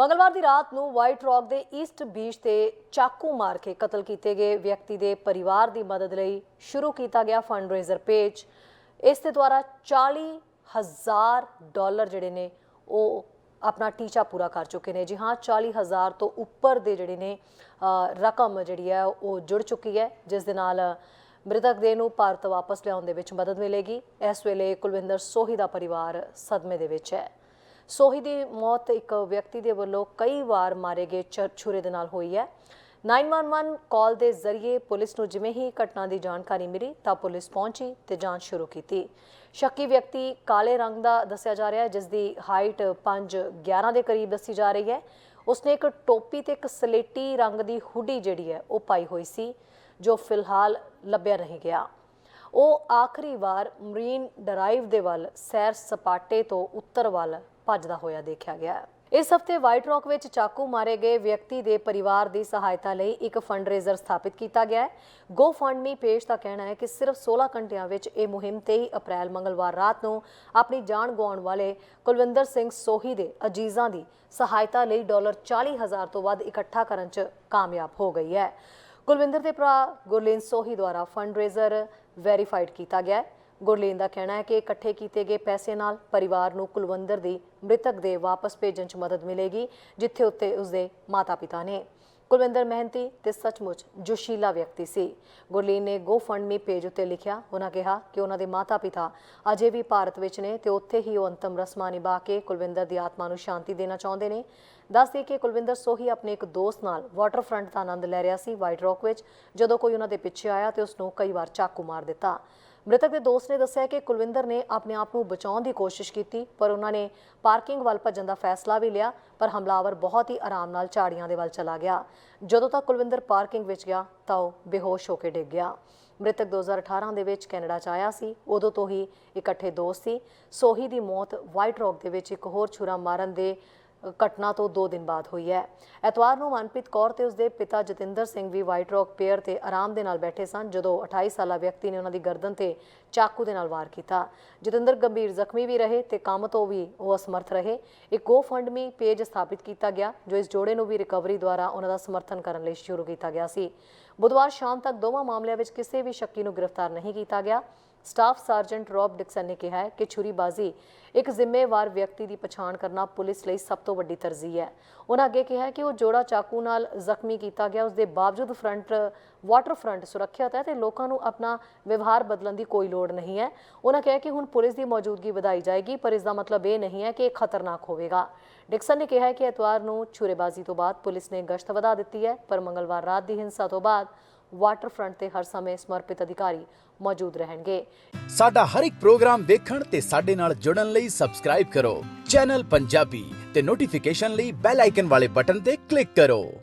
ਮੰਗਲਵਾਰ ਦੀ ਰਾਤ ਨੂੰ ਵਾਈਟ ਰੌਕ ਦੇ ਈਸਟ ਬੀਚ ਤੇ ਚਾਕੂ ਮਾਰ ਕੇ ਕਤਲ ਕੀਤੇ ਗਏ ਵਿਅਕਤੀ ਦੇ ਪਰਿਵਾਰ ਦੀ ਮਦਦ ਲਈ ਸ਼ੁਰੂ ਕੀਤਾ ਗਿਆ ਫੰਡਰੇਜ਼ਰ ਪੇਜ ਇਸ ਦੇ ਦੁਆਰਾ 40 ਹਜ਼ਾਰ ਡਾਲਰ ਜਿਹੜੇ ਨੇ ਉਹ ਆਪਣਾ ਟੀਚਾ ਪੂਰਾ ਕਰ ਚੁੱਕੇ ਨੇ। ਜੀ ਹਾਂ 40 ਹਜ਼ਾਰ ਤੋਂ ਉੱਪਰ ਦੇ ਜਿਹੜੇ ਨੇ ਰਕਮ ਜਿਹੜੀ ਹੈ ਉਹ ਜੁੜ ਚੁੱਕੀ ਹੈ, ਜਿਸ ਦੇ ਨਾਲ ਮ੍ਰਿਤਕ ਦੇਹ ਨੂੰ ਭਾਰਤ ਵਾਪਸ ਲਿਆਉਣ ਦੇ ਵਿੱਚ ਮਦਦ ਮਿਲੇਗੀ। ਇਸ ਵੇਲੇ ਕੁਲਵਿੰਦਰ ਸੋਹੀ ਦਾ ਪਰਿਵਾਰ ਸਦਮੇ ਦੇ ਵਿੱਚ ਹੈ। ਸੋਹੀ ਦੀ ਮੌਤ ਇੱਕ ਵਿਅਕਤੀ ਦੇ ਵੱਲੋਂ ਕਈ ਵਾਰ ਮਾਰੇ ਗਏ ਚ- ਛੁਰੇ ਦੇ ਨਾਲ ਹੋਈ ਹੈ। 911 ਕਾਲ ਦੇ ਜ਼ਰੀਏ ਪੁਲਿਸ ਨੂੰ ਜਿਵੇਂ ਹੀ ਘਟਨਾ ਦੀ ਜਾਣਕਾਰੀ ਮਿਲੀ ਤਾਂ ਪੁਲਿਸ ਪਹੁੰਚੀ ਤੇ ਜਾਂਚ ਸ਼ੁਰੂ ਕੀਤੀ। ਸ਼ੱਕੀ ਵਿਅਕਤੀ ਕਾਲੇ ਰੰਗ ਦਾ ਦੱਸਿਆ ਜਾ ਰਿਹਾ ਹੈ, ਜਿਸ ਦੀ ਹਾਈਟ 5 11 ਦੇ ਕਰੀਬ ਦੱਸੀ ਜਾ ਰਹੀ ਹੈ। ਉਸਨੇ ਇੱਕ ਟੋਪੀ ਤੇ ਇੱਕ ਸਲੇਟੀ ਰੰਗ ਦੀ ਹੁੱਡੀ ਜਿਹੜੀ ਹੈ, ਉਹ ਪਾਈ ਹੋਈ ਸੀ, ਜੋ ਫਿਲਹਾਲ ਲੱਭਿਆ ਨਹੀਂ ਗਿਆ। ਉਹ ਆਖਰੀ ਵਾਰ ਮਰੀਨ ਡਰਾਈਵ ਦੇ ਵੱਲ ਸੈਰ ਸਪਾਟੇ ਤੋਂ ਉੱਤਰ ਵੱਲ ਭੱਜਦਾ ਹੋਇਆ ਦੇਖਿਆ ਗਿਆ। ਇਸ ਹਫ਼ਤੇ ਵਾਈਟ ਰੌਕ ਵਿੱਚ ਚਾਕੂ ਮਾਰੇ ਗਏ ਵਿਅਕਤੀ ਦੇ ਪਰਿਵਾਰ ਦੀ ਸਹਾਇਤਾ ਲਈ ਇੱਕ ਫੰਡਰੇਜ਼ਰ ਸਥਾਪਿਤ ਕੀਤਾ ਗਿਆ ਹੈ। ਗੋ ਪੇਜ ਦਾ ਕਹਿਣਾ ਹੈ ਕਿ ਸਿਰਫ 16 ਘੰਟਿਆਂ ਵਿੱਚ ਇਹ ਮੁਹਿੰਮ 23 ਅਪ੍ਰੈਲ, ਮੰਗਲਵਾਰ ਰਾਤ ਨੂੰ ਆਪਣੀ ਜਾਨ ਗਵਾਉਣ ਵਾਲੇ ਕੁਲਵਿੰਦਰ ਸਿੰਘ ਸੋਹੀ ਦੇ ਅਜੀਜ਼ਾਂ ਦੀ ਸਹਾਇਤਾ ਲਈ ਡਾਲਰ 40 ਹਜ਼ਾਰ ਤੋਂ ਵੱਧ ਇਕੱਠਾ ਕਰਨ 'ਚ ਕਾਮਯਾਬ ਹੋ ਗਈ ਹੈ। ਕੁਲਵਿੰਦਰ ਦੇ ਭਰਾ ਗੁਰਲੀਨ ਸੋਹੀ ਦੁਆਰਾ ਫੰਡਰੇਜ਼ਰ ਵੈਰੀਫਾਈਡ ਕੀਤਾ ਗਿਆ ਹੈ। ਗੁਰਲੀਨ ਦਾ ਕਹਿਣਾ ਹੈ ਕਿ ਇਕੱਠੇ ਕੀਤੇ ਗਏ ਪੈਸੇ ਨਾਲ ਪਰਿਵਾਰ ਨੂੰ ਕੁਲਵਿੰਦਰ ਦੀ ਮ੍ਰਿਤਕ ਦੇ ਵਾਪਸ ਭੇਜਣ 'ਚ ਮਦਦ ਮਿਲੇਗੀ, ਜਿੱਥੇ ਉੱਤੇ ਉਸਦੇ ਮਾਤਾ-ਪਿਤਾ ਨੇ। ਕੁਲਵਿੰਦਰ ਮਹਿੰਤੀ ਤੇ ਸੱਚਮੁੱਚ ਜੋਸ਼ੀਲਾ ਵਿਅਕਤੀ ਸੀ। ਗੁਰਲੀਨ ਨੇ ਗੋ ਫੰਡ ਪੇਜ ਉੱਤੇ ਲਿਖਿਆ ਉਹਨਾਂ ਕਿਹਾ ਕਿ ਉਹਨਾਂ ਦੇ ਮਾਤਾ-ਪਿਤਾ ਅਜੇ ਵੀ ਭਾਰਤ ਵਿੱਚ ਨੇ ਤੇ ਉੱਥੇ ਹੀ ਉਹ ਅੰਤਮ ਰਸਮਾਂ ਨਿਭਾ ਕੇ ਕੁਲਵਿੰਦਰ ਦੀ ਆਤਮਾ ਨੂੰ ਸ਼ਾਂਤੀ ਦੇਣਾ ਚਾਹੁੰਦੇ ਨੇ। ਦੱਸਦੇ ਕਿ ਕੁਲਵਿੰਦਰ ਸੋਹੀ ਆਪਣੇ ਇੱਕ ਦੋਸਤ ਨਾਲ ਵਾਟਰਫਰੰਟ ਦਾ ਆਨੰਦ ਲੈ ਰਿਹਾ ਸੀ ਵਾਈਟ ਰੌਕ ਵਿੱਚ, ਜਦੋਂ ਕੋਈ ਉਹਨਾਂ ਦੇ ਪਿੱਛੇ ਆਇਆ ਤੇ ਉਸ ਨੂੰ ਕਈ ਵਾਰ ਚਾਕੂ ਮਾਰ ਦਿੱਤਾ। ਮ੍ਰਿਤਕ ਦੇ ਦੋਸਤ ਨੇ ਦੱਸਿਆ ਕਿ ਕੁਲਵਿੰਦਰ ਨੇ ਆਪਣੇ ਆਪ ਨੂੰ ਬਚਾਉਣ ਦੀ ਕੋਸ਼ਿਸ਼ ਕੀਤੀ, ਪਰ ਉਹਨਾਂ ਨੇ ਪਾਰਕਿੰਗ ਵੱਲ ਭੱਜਣ ਦਾ ਫੈਸਲਾ ਵੀ ਲਿਆ, ਪਰ ਹਮਲਾਵਰ ਬਹੁਤ ਹੀ ਆਰਾਮ ਨਾਲ ਝਾੜੀਆਂ ਦੇ ਵੱਲ ਚਲਾ ਗਿਆ। ਜਦੋਂ ਤੱਕ ਕੁਲਵਿੰਦਰ ਪਾਰਕਿੰਗ ਵਿੱਚ ਗਿਆ, ਤਾਂ ਉਹ ਬੇਹੋਸ਼ ਹੋ ਕੇ ਡਿੱਗ ਗਿਆ। ਮ੍ਰਿਤਕ 2018 ਦੇ ਵਿੱਚ ਕੈਨੇਡਾ ਚ ਆਇਆ ਸੀ, ਉਦੋਂ ਤੋਂ ਹੀ ਇਕੱਠੇ ਦੋਸਤ ਸੀ। ਸੋਹੀ ਦੀ ਮੌਤ ਵਾਈਟ ਰੌਕ ਦੇ ਵਿੱਚ ਇੱਕ ਹੋਰ ਛੁਰਾ ਮਾਰਨ ਦੇ ਘਟਨਾ ਤੋਂ 2 ਦਿਨ ਬਾਅਦ ਹੋਈ ਹੈ। ਐਤਵਾਰ ਨੂੰ ਮਨਪ੍ਰੀਤ ਕੌਰ ਤੇ ਉਸਦੇ ਪਿਤਾ ਜਤਿੰਦਰ ਸਿੰਘ ਵੀ ਵਾਈਟ ਰੌਕ ਪੇਅਰ ਤੇ ਆਰਾਮ ਦੇ ਨਾਲ ਬੈਠੇ ਸਨ, ਜਦੋਂ 28 ਸਾਲਾ ਵਿਅਕਤੀ ਨੇ ਉਹਨਾਂ ਦੀ ਗਰਦਨ ਤੇ ਚਾਕੂ ਦੇ ਨਾਲ ਵਾਰ ਕੀਤਾ। ਜਤਿੰਦਰ ਗੰਭੀਰ ਜ਼ਖਮੀ ਵੀ ਰਹੇ ਤੇ ਕੰਮ ਤੋਂ ਵੀ ਉਹ ਅਸਮਰਥ ਰਹੇ। ਇੱਕ ਗੋ ਪੇਜ ਸਥਾਪਿਤ ਕੀਤਾ ਗਿਆ, ਜੋ ਇਸ ਜੋੜੇ ਨੂੰ ਵੀ ਰਿਕਵਰੀ ਦੁਆਰਾ ਉਹਨਾਂ ਦਾ ਸਮਰਥਨ ਕਰਨ ਲਈ ਸ਼ੁਰੂ ਕੀਤਾ ਗਿਆ ਸੀ। ਬੁੱਧਵਾਰ ਸ਼ਾਮ ਤੱਕ ਦੋਵਾਂ ਮਾਮਲਿਆਂ ਵਿੱਚ ਕਿਸੇ ਵੀ ਸ਼ੱਕੀ ਨੂੰ ਗ੍ਰਿਫਤਾਰ ਨਹੀਂ ਕੀਤਾ ਗਿਆ। ਸਟਾਫ ਸਰਜੈਂਟ ਰੌਬ ਡਿਕਸਨ ਨੇ ਕਿਹਾ ਹੈ ਕਿ ਛੁਰੀਬਾਜ਼ੀ ਇੱਕ ਜ਼ਿੰਮੇਵਾਰ ਵਿਅਕਤੀ ਦੀ ਪਛਾਣ ਕਰਨਾ ਪੁਲਿਸ ਲਈ ਸਭ ਤੋਂ ਵੱਡੀ ਤਰਜੀਹ ਹੈ। ਉਹਨਾਂ ਅੱਗੇ ਕਿਹਾ ਕਿ ਉਹ ਜੋੜਾ ਚਾਕੂ ਨਾਲ ਜ਼ਖਮੀ ਕੀਤਾ ਗਿਆ। ਉਸ ਦੇ ਬਾਵਜੂਦ ਫਰੰਟ, ਵਾਟਰ ਫਰੰਟ ਸੁਰੱਖਿਅਤ ਹੈ ਤੇ ਲੋਕਾਂ ਨੂੰ ਆਪਣਾ ਵਿਵਹਾਰ ਬਦਲਣ ਦੀ ਕੋਈ ਲੋੜ ਨਹੀਂ ਹੈ। ਉਹਨਾਂ ਕਿਹਾ ਕਿ ਹੁਣ ਪੁਲਿਸ ਦੀ ਮੌਜੂਦਗੀ ਵਧਾਈ ਜਾਏਗੀ, ਪਰ ਇਸ ਦਾ ਮਤਲਬ ਇਹ ਨਹੀਂ ਹੈ ਕਿ ਇਹ ਖਤਰਨਾਕ ਹੋਵੇਗਾ। ਡਿਕਸਨ ਨੇ ਕਿਹਾ ਕਿ ਐਤਵਾਰ ਨੂੰ ਛੁਰੇਬਾਜ਼ੀ ਤੋਂ ਬਾਅਦ ਪੁਲਿਸ ਨੇ ਗਸ਼ਤ ਵਧਾ ਦਿੱਤੀ ਹੈ, ਪਰ ਮੰਗਲਵਾਰ ਰਾਤ ਦੀ ਹਿੰਸਾ ਤੋਂ ਬਾਅਦ ਵਾਟਰ ਫਰੰਟ ਤੇ ਹਰ ਸਮੇਂ ਸਮਰਪਿਤ ਅਧਿਕਾਰੀ ਮੌਜੂਦ ਰਹਿਣਗੇ। ਸਾਡਾ ਹਰ ਇੱਕ ਪ੍ਰੋਗਰਾਮ ਦੇਖਣ ਤੇ ਸਾਡੇ ਨਾਲ ਜੁੜਨ ਲਈ ਸਬਸਕ੍ਰਾਈਬ ਕਰੋ। ਚੈਨਲ ਪੰਜਾਬੀ ਤੇ ਨੋਟੀਫਿਕੇਸ਼ਨ ਲਈ ਬੈਲ ਆਈਕਨ ਵਾਲੇ ਬਟਨ ਤੇ ਕਲਿੱਕ ਕਰੋ।